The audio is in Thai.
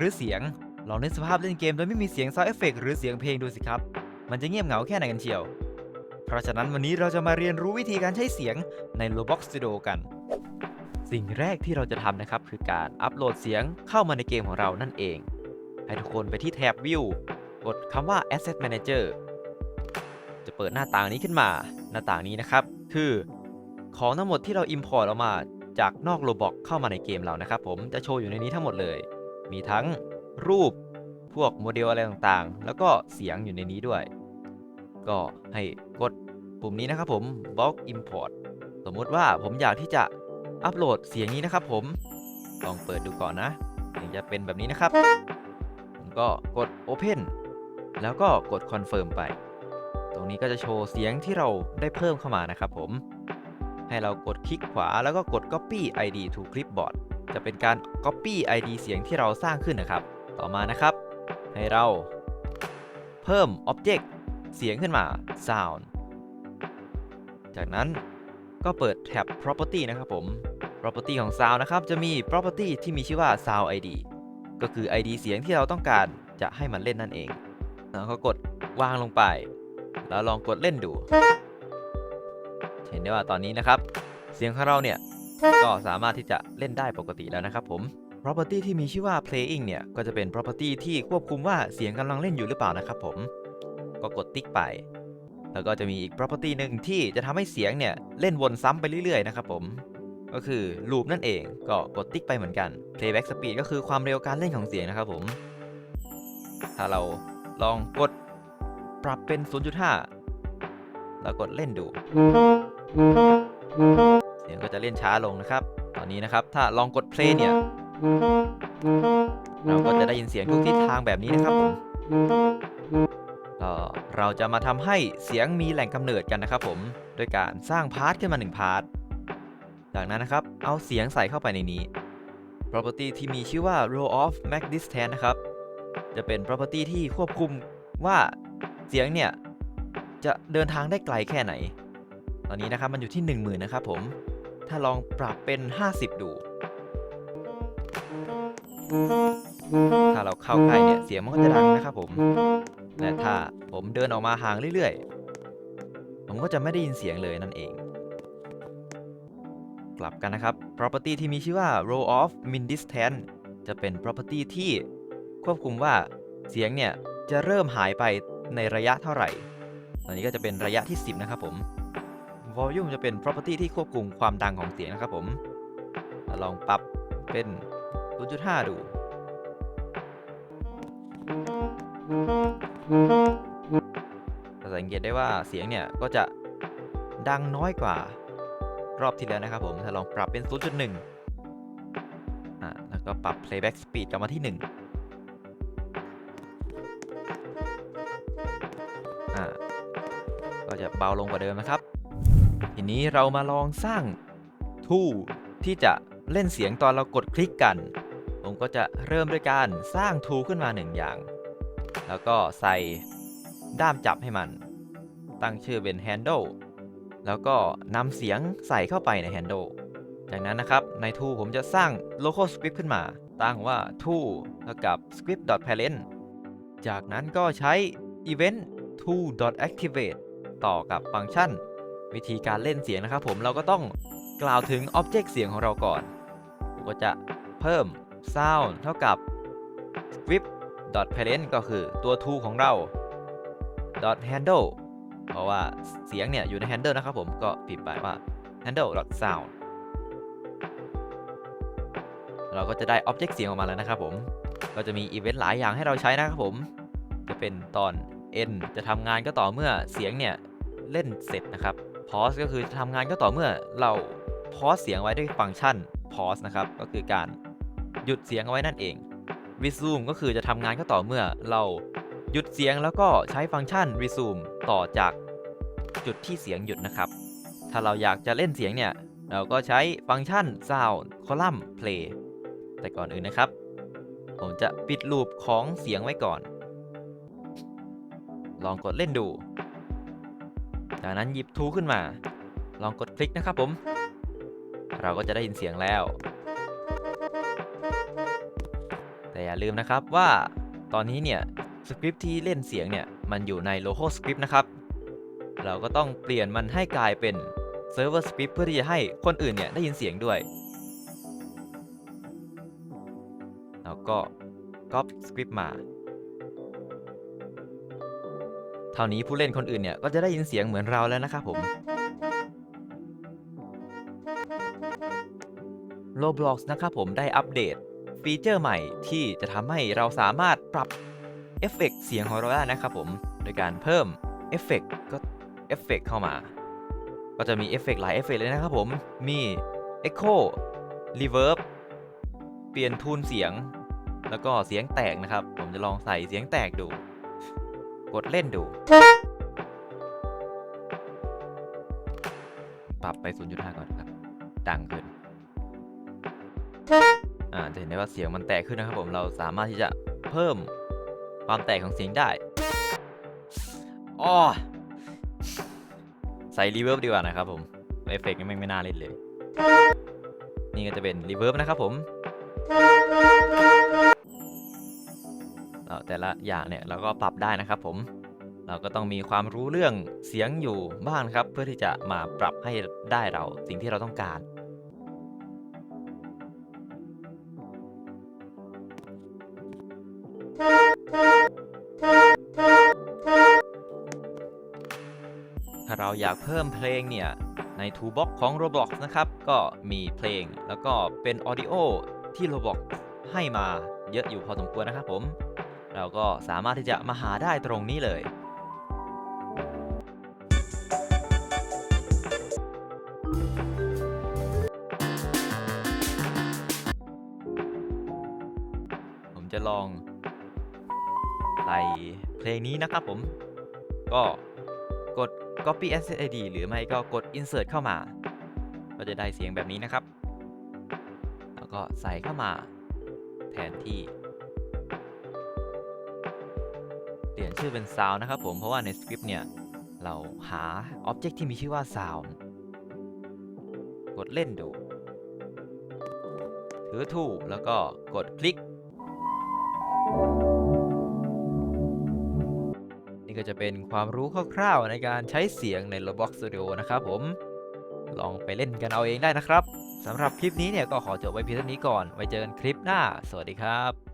รือเสียง ลองนึกสภาพเล่นเกมโดยไม่มีเสียงซาวเอฟเฟกหรือเสียงเพลงดูสิครับ มันจะเงียบเหงาแค่ไหนกันเชียว เพราะฉะนั้นวันนี้เราจะมาเรียนรู้วิธีการใช้เสียงใน Roblox Studio กัน สิ่งแรกที่เราจะทำนะครับ คือการอัปโหลดเสียงเข้ามาในเกมของเรานั่นเอง ให้ทุกคนไปที่แท็บ View กดคำว่า Asset Manager จะเปิดหน้าต่างนี้ขึ้นมา หน้าต่างนี้นะครับ คือของทั้งหมดที่เรา Import ออกมาจากนอก Roblox เข้ามาในเกมเรานะครับผมจะโชว์อยู่ในนี้ทั้งหมดเลย มีทั้งรูปพวกโมเดลอะไรต่างๆ แล้วก็เสียงอยู่ในนี้ด้วย ก็ให้กดปุ่มนี้นะครับผม Bulk Import สมมติว่าผมอยากที่จะอัปโหลดเสียงนี้นะครับผม ลองเปิดดูก่อนนะถึงจะเป็นแบบนี้นะครับ ผมก็กด Open แล้วก็กด Confirm ไป ตรงนี้ก็จะโชว์เสียงที่เราได้เพิ่มเข้ามานะครับผม ให้เรากดคลิกขวาแล้วก็กด Copy ID to Clipboard จะเป็นการ Copy ID เสียงที่เราสร้างขึ้นนะครับ ต่อมานะครับ ให้เรา เพิ่ม Object เสียงขึ้นมา Sound จากนั้นก็เปิดแท็บ Property นะครับผม Property ของ Sound นะครับจะมี Property ที่มีชื่อว่า Sound ID ก็คือ ID เสียงที่เราต้องการจะให้มันเล่นนั่นเองแล้วก็กดวางลงไป แล้วลองกดเล่นดู เห็นได้ว่าตอนนี้นะครับ เสียงของเราเนี่ย ก็สามารถที่จะเล่นได้ปกติแล้วนะครับผม property ที่มีชื่อว่า playing เนี่ย ก็จะเป็น property ที่ควบคุมว่าเสียงกำลังเล่นอยู่หรือเปล่านะครับผม ก็กดติ๊กไป แล้วก็จะมีอีก property หนึ่งที่จะทำให้เสียงเนี่ย เล่นวนซ้ำไปเรื่อยๆนะครับผม ก็คือ loop นั่นเอง ก็กดติ๊กไปเหมือนกัน playback speed ก็คือความเร็วการเล่นของเสียงนะครับผม ถ้าเราลองกดปรับเป็น 0.5 แล้วกดเล่นดู สียงก็จะเล่นช้าลงนะครับ ตอนนี้นะครับถ้าลองกด play เนี่ยเราก็จะได้ยินเสียงทุกทิศทางแบบนี้นะครับผมก็เราจะมาทำให้เสียงมีแหล่งกำเนิดกันนะครับผมโดยการสร้างพาร์ทขึ้นมา1พาร์ทจากนั้นนะครับเอาเสียงใส่เข้าไปในนี้ property ที่มีชื่อว่า row of max distance นะครับ จะเป็น property ที่ควบคุมว่าเสียงเนี่ยจะเดินทางได้ไกลแค่ไหน ตอนนี้นะครับมันอยู่ที่ 10,000นะครับผม ถ้าลองปรับเป็น 50 ดู ถ้าเราเข้าใกล้เนี่ยเสียงมันก็จะดังนะครับผม และถ้าผมเดินออกมาห่างเรื่อยๆ ผมก็จะไม่ได้ยินเสียงเลยนั่นเอง กลับกันนะครับ property ที่มีชื่อว่า row of min distance จะเป็น property ที่ควบคุมว่าเสียงเนี่ยจะเริ่มหายไปในระยะเท่าไหร่ ตอนนี้ก็จะเป็นระยะที่ 10 นะครับผม volume จะเป็น property ที่ควบคุมความดังของเสียงนะครับผมลองปรับเป็น 0.5 ดูจะสังเกตได้ว่าเสียงเนี่ยก็จะดังน้อยกว่ารอบที่แล้วนะครับผม ถ้าลองปรับเป็น 0.1 อ่าแล้วก็ปรับ playback speed กลับมาที่ 1 อ่าก็จะเบาลงกว่าเดิมนะครับ ทีนี้เรามาลองสร้างทูที่จะเล่นเสียงตอนเรากดคลิกกัน ผมก็จะเริ่มด้วยการสร้างทูขึ้นมาหนึ่งอย่าง แล้วก็ใส่ด้ามจับให้มัน ตั้งชื่อเป็น handle แล้วก็นำเสียงใส่เข้าไปใน handle จากนั้นนะครับในทูผมจะสร้าง local script ขึ้นมา ตั้งว่า to เท่ากับ script.parent จากนั้นก็ใช้ event to.activate ต่อกับฟังก์ชัน วิธีการเล่นเสียงนะครับผมเราก็ต้องกล่าวถึง Object เสียงของเราก่อนก็จะเพิ่ม Sound เท่ากับ Script parent ก็คือตัว to ของเรา handle เพราะว่าเสียงเนี่ยอยู่ใน handle นะครับผมก็พิมพ์ไปว่า handle sound เราก็จะได้ Object เสียงออกมาแล้วนะครับผม ก็จะมีอีเวนต์หลายอย่างให้เราใช้นะครับผม จะเป็นตอน N จะทำงานก็ต่อเมื่อเสียงเนี่ย เล่นเสร็จนะครับ pause ก็คือทำงานก็ต่อเมื่อเรา pause เสียงไว้ด้วยฟังก์ชัน pause นะครับ ก็คือการหยุดเสียงเอาไว้นั่นเอง resume ก็คือจะทำงานก็ต่อเมื่อเราหยุดเสียงแล้วก็ใช้ฟังก์ชัน resume ต่อจากจุดที่เสียงหยุดนะครับ ถ้าเราอยากจะเล่นเสียงเนี่ย เราก็ใช้ฟังก์ชัน sound column play แต่ก่อนอื่นนะครับ ผมจะปิดลูปของเสียงไว้ก่อน ลองกดเล่นดู จากนั้นหยิบทูขึ้นมา ลองกดคลิกนะครับผม เราก็จะได้ยินเสียงแล้ว แต่อย่าลืมนะครับว่าตอนนี้เนี่ยสคริปที่เล่นเสียงเนี่ย มันอยู่ใน local script นะครับ เราก็ต้องเปลี่ยนมันให้กลายเป็น server script เพื่อที่จะให้คนอื่นเนี่ยได้ยินเสียงด้วย แล้วก็ copy script มา เท่านี้ผู้เล่นคนอื่นเนี่ยก็จะได้ยินเสียงเหมือนเราแล้วนะครับผม Roblox นะครับผมได้อัปเดตฟีเจอร์ใหม่ที่จะทำให้เราสามารถปรับเอฟเฟกต์เสียงของเราได้นะครับผม โดยการเพิ่มเอฟเฟกต์ก็เอฟเฟกต์เข้ามา ก็จะมีเอฟเฟกต์หลายเอฟเฟกต์เลยนะครับผม มี Echo Reverb เปลี่ยนทูนเสียง แล้วก็เสียงแตกนะครับ ผมจะลองใส่เสียงแตกดู กดเล่นดู ปรับไป 0.5 ก่อนครับ ดังขึ้น อ่า จะเห็นได้ว่าเสียงมันแตกขึ้นนะครับผม เราสามารถที่จะเพิ่มความแตกของเสียงได้อ้อใส่รีเวิร์บดีกว่านะครับผม เอฟเฟกต์นี่แม่ไม่น่าเล่นเลย นี่ก็จะเป็นรีเวิร์บนะครับผม แต่ละอย่างเนี่ยเราก็ปรับได้นะครับผมเราก็ต้องมีความรู้เรื่องเสียงอยู่บ้างนครับ เพื่อที่จะมาปรับให้ได้เราสิ่งที่เราต้องการ ถ้าเราอยากเพิ่มเพลงเนี่ย ใน Toolbox ของ Roblox นะครับ ก็มีเพลงแล้วก็เป็น Audio ที่ Roblox ให้มาเยอะอยู่พอสมควรนะครับผม เราก็สามารถที่จะมาหาได้ตรงนี้เลย ผมจะลองใส่เพลงนี้นะครับผม ก็กด copy ssid หรือไม่ก็กด insert เข้ามา ก็จะได้เสียงแบบนี้นะครับ แล้วก็ใส่เข้ามาแทนที่ เปลี่ยนชื่อเป็น sound นะครับผม เพราะว่าในสคริปต์เนี่ย เราหา object ที่มีชื่อว่า sound กดเล่นดู ถือถูแล้วก็กดคลิก นี่ก็จะเป็นความรู้คร่าวๆในการใช้เสียงใน Roblox Studio นะครับผม ลองไปเล่นกันเอาเองได้นะครับสำหรับคลิปนี้เนี่ยก็ขอจบไว้เพียงเท่านี้ก่อน ไว้เจอกันคลิปหน้า สวัสดีครับ